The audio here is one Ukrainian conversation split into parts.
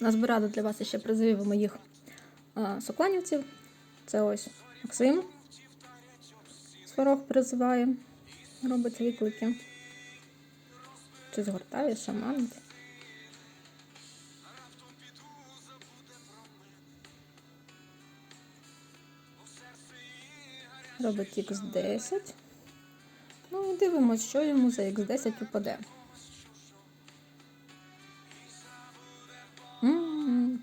Назбирала для вас ще призовів моїх а, сокланівців. Це ось Максим. Сварог призиває, робить виклики. Чи згортає, шаманить. Робить Х10. Ну і дивимось, що йому за Х10 упаде.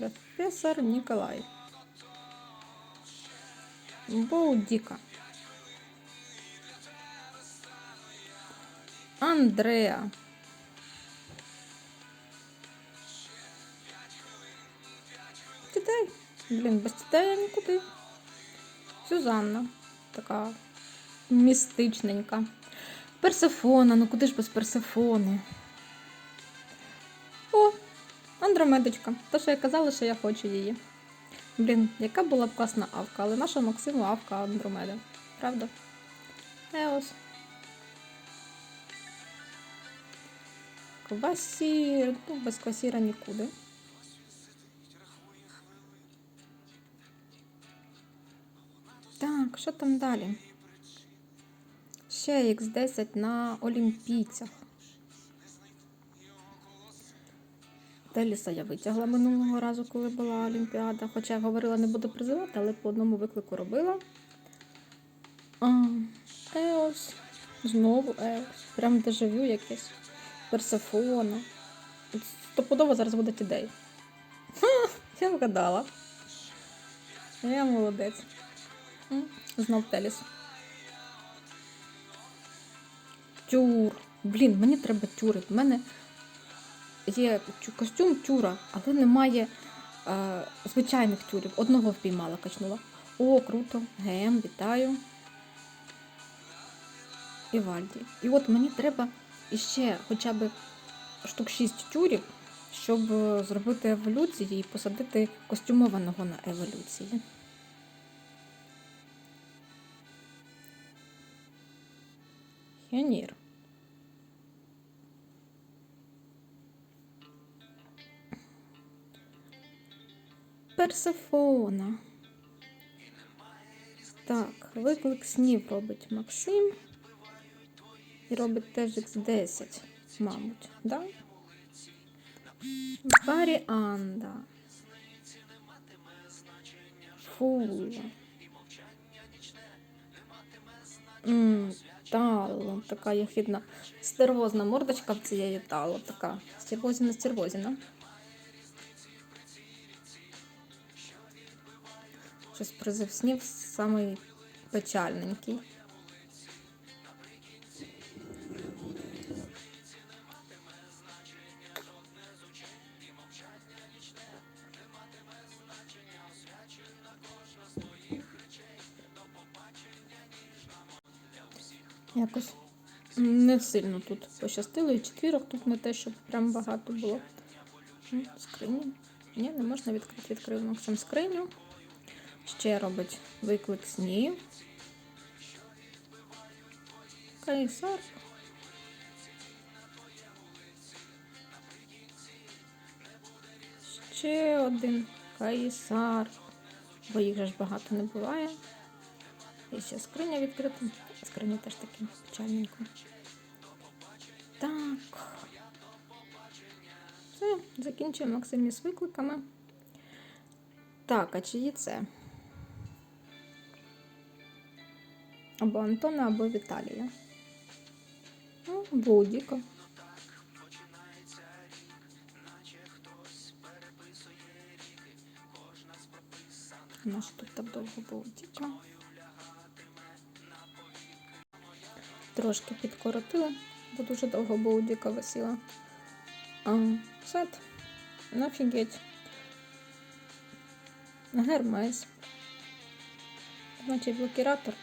Професор Ніколай. Боудіка. Андреа. Тітей. Блін, без тітей нікуди. Сюзанна. Така містичненька. Персефона, ну куди ж без персефони? Андромедочка. Те, що я казала, що я хочу її. Блін, яка була б класна авка, але наша Максиму авка Андромеда. Правда? Еос. Квасір. Ну, без квасіра нікуди. Так, що там далі? Ще Х10 на олімпійцях. Теліса я витягла минулого разу, коли була Олімпіада. Хоча я говорила, не буду призивати, але по одному виклику робила. А, Еос. Знову Еос. Прям дежавю якесь. Персефона. От Стопудово зараз будуть ідеї. Ха, я вгадала. Я молодець. Знов Теліс. Тюр. Блін, мені треба тюри. У мене є костюм тюра, але немає е, звичайних тюрів. Одного впіймала, качнула. О, круто. Гем, вітаю. Івальді. І от мені треба іще хоча б штук 6 тюрів, щоб зробити еволюції і посадити костюмованого на еволюції. Хіонір. Персефона. Так, виклик снів робить Максим. І робить теж X10, мабуть, да? Варіанда. Фула. Тало, така єхідна стервозна мордочка в цієї тало, така стервозіна стервозіна. Щось призив снів самий печальненький. Якось не сильно тут пощастило, і четвірок тут не те, щоб прям багато було. Скрині. Ні, не можна відкрити, відкрив Максим скриню. Ще робить виклик снів. Кайсар. Ще один кайсар. Бо їх же ж багато не буває. І ще скриня відкрита. Скриня теж таки печальненько. Так. Все, закінчуємо Максимі з викликами. Так, а чиї це? Або Антона, або Віталія. Ну, Будіка. Наш тут так довго Будіка. Трошки підкоротила, бо дуже довго Будіка висіла. А, сет. Нафігеть. Гермес. Значить блокіратор.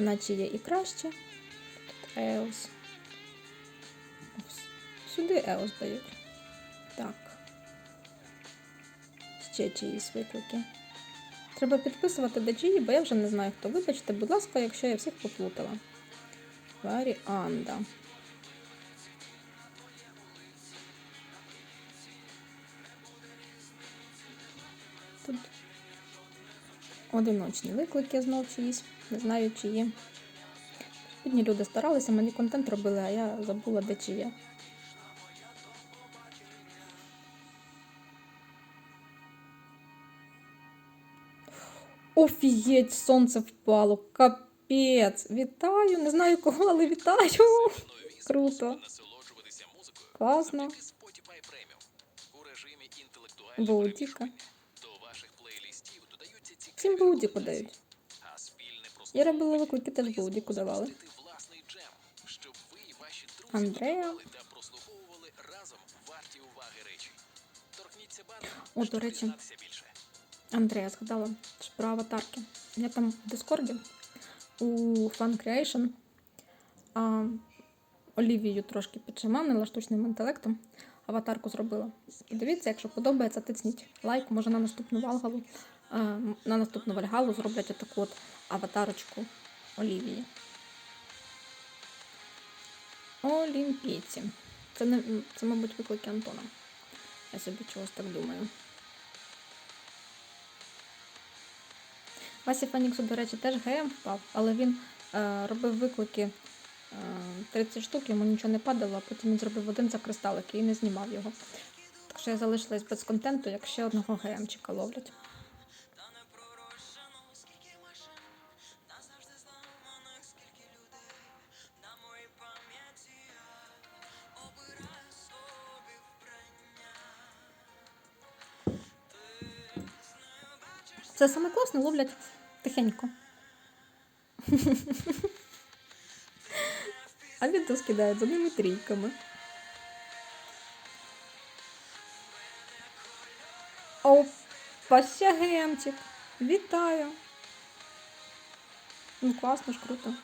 Наче є і краще. Тут. Ось. Сюди Еос дають. Так. Ще чиїсь виклики. Треба підписувати до чиї, бо я вже не знаю хто. Вибачте, будь ласка, якщо я всіх поплутала. Варіанда. Одиночні виклики знов чиїсь. Не знаю, чи є. Бідні люди старалися, мені контент робили, а я забула, де чи є. Офігеть, сонце впало. Капець. Вітаю. Не знаю кого, але вітаю. Круто. Класно. завдяки Всім композиції, дають. Я робила виклики, теж дає Боудіку давали. Андрея. О, до речі. Андрея згадала про аватарки. Я там в Дискорді у Fun Creation а, Олівію трошки підшаманила штучним інтелектом. Аватарку зробила. Дивіться, якщо подобається, тисніть лайк. Може на наступну Валгалу, на наступну Вальгалу зроблять отаку от аватарочку Олівії. Олімпійці. Це, не, це, мабуть, виклики Антона. Я собі чогось так думаю. Васі Феніксу, до речі, теж ГМ впав, але він е, робив виклики е, 30 штук, йому нічого не падало, а потім він зробив один за кристалики і не знімав його. Так що я залишилась без контенту, як ще одного ГМчика ловлять. Це саме класне ловлять тихенько. А відос кидають з одними трійками. Опа, ще гемчик. Вітаю. Ну, класно ж, круто.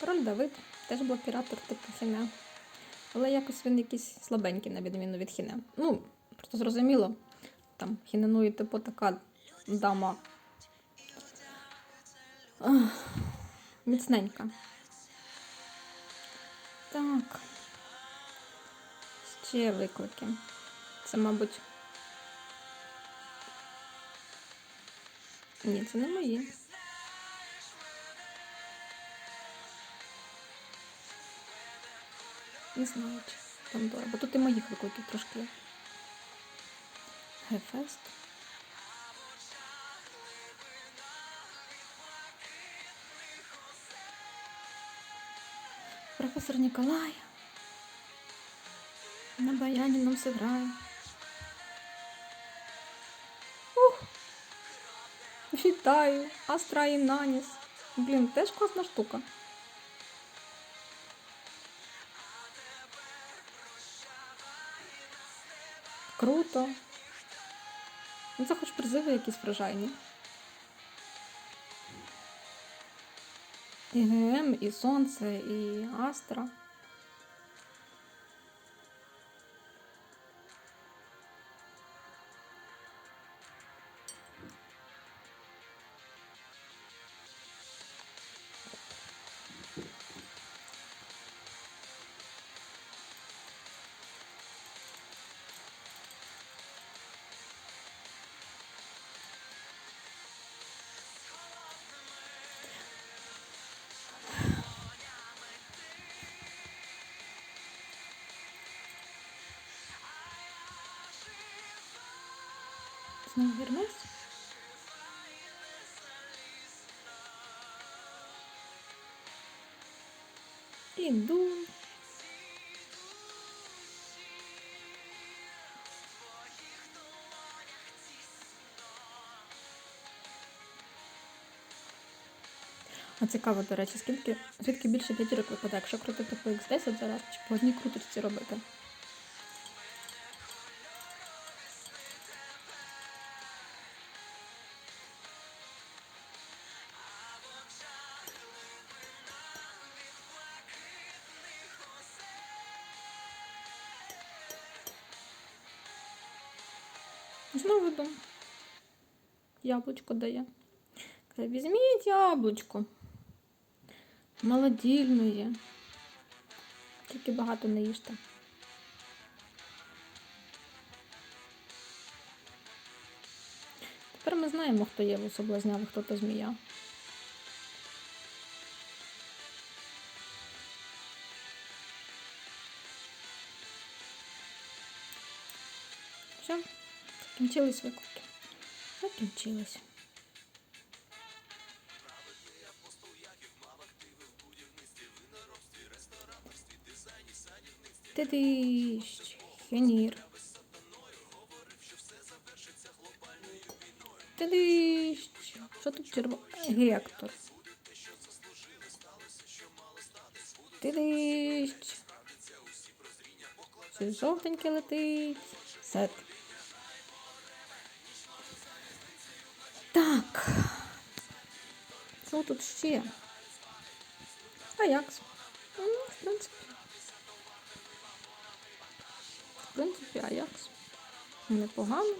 Король Давид, теж блокіратор типу хімя. Але якось він якийсь слабенький, на відміну від хіне. Ну, просто зрозуміло. Там хіненує типу така дама. Ах, міцненька. Так. Ще виклики. Це, мабуть. Ні, це не мої. Не знаю, чи Пандора. Бо тут і моїх викликів трошки. Гефест. Професор Ніколай. На баяні нам все грає. Ух! Вітаю! Астра і Наніс. Блін, теж класна штука. Круто. Ну, це хоч призиви якісь вражайні. І ГМ, і Сонце, і Астра. Знову вернусь. Іду. А цікаво, до речі, скільки, звідки більше п'ятірок випадає, якщо крутити по X10 зараз, чи по одній круточці робити? Знову йду. Яблучко дає. Каже, візьміть яблучко. Молодільне. Тільки багато не їжте. Тепер ми знаємо, хто є в а хто то змія. Закінчились виклики. Закінчились. Тидищ, хенір. Тидищ. Що тут черво? Гектор. Тидищ. Щось жовтеньке летить. Сет. Тут ще? Аякс. Ну, в принципі. В принципі, Аякс. Непогано.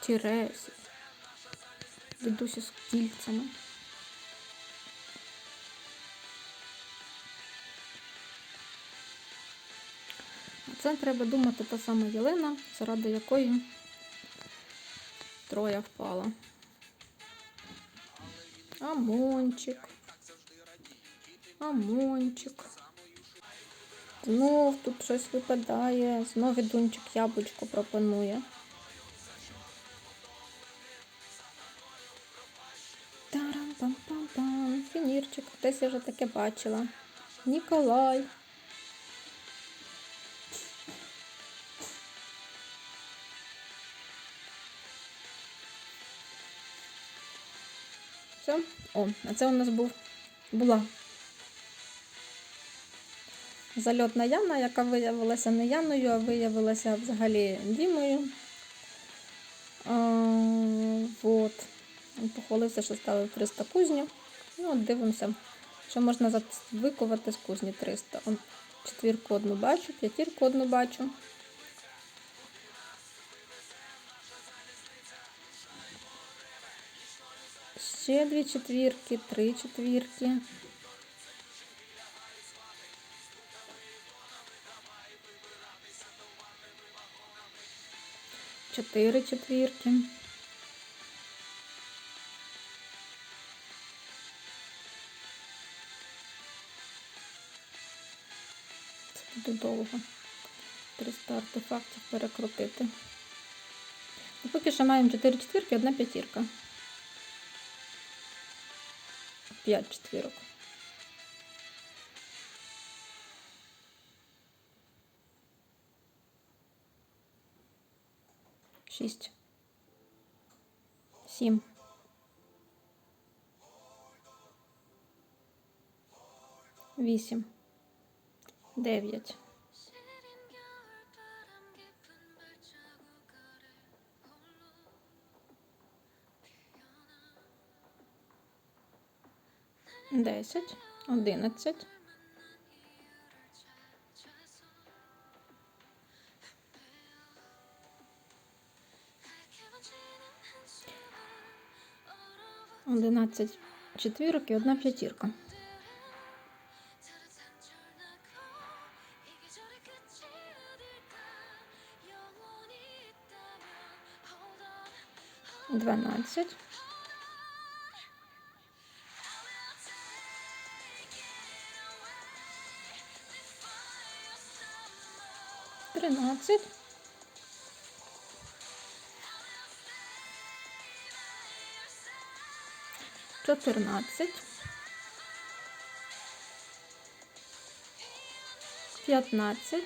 Тіресі. Дідусі з кільцями. Це треба думати та сама Єлена, заради якої троя впала. Амончик. Амончик. Знов тут щось випадає. Знов відунчик яблучко пропонує. Тарам-пам-пам-пам. Фінірчик. Десь я вже таке бачила. Ніколай. О, а це у нас був була зальотна Яна, яка виявилася не Яною, а виявилася взагалі Дімою. А, вот. Похвалився, що ставив 300 кузнів. Ну, от дивимося, що можна викувати з кузні 300. Четвірку одну бачу, п'ятірку одну бачу. Ще дві четвірки, три четвірки. Чотири четвірки. Це буде довго. 300 артефактів перекрутити. Ну, поки що маємо 4 четвірки, одна п'ятірка. 5 четвірок. Шість. Сім. Вісім. Дев'ять. 10, 11, 11 четвірок і одна п'ятірка. Дванадцять. Тринадцять. Чотирнадцять. П'ятнадцять.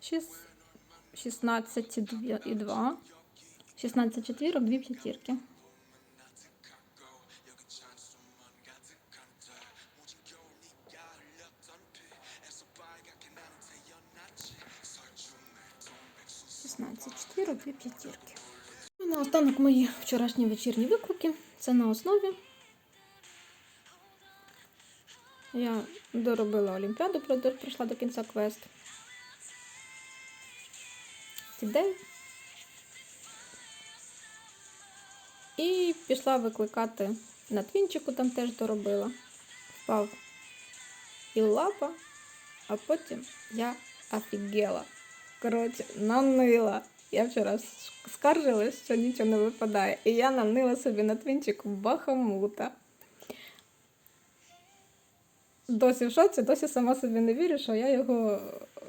Шіс- Шістнадцять і два. Шістнадцять четвірок, дві п'ятірки. Четвірок, дві п'ятірки. Ну, наостанок мої вчорашні вечірні виклики. Це на основі. Я доробила Олімпіаду, пройшла до кінця квест. Today. І пішла викликати на твінчику, там теж доробила. Впав і лапа, а потім я офігела. Коротше, нанила. Я вчора скаржилась, що нічого не випадає. І я нанила собі на твінчик бахамута. Досі в шоці, досі сама собі не вірю, що я його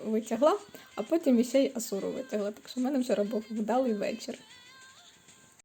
витягла, а потім іще й асуру витягла. Так що в мене вчора був вдалий вечір.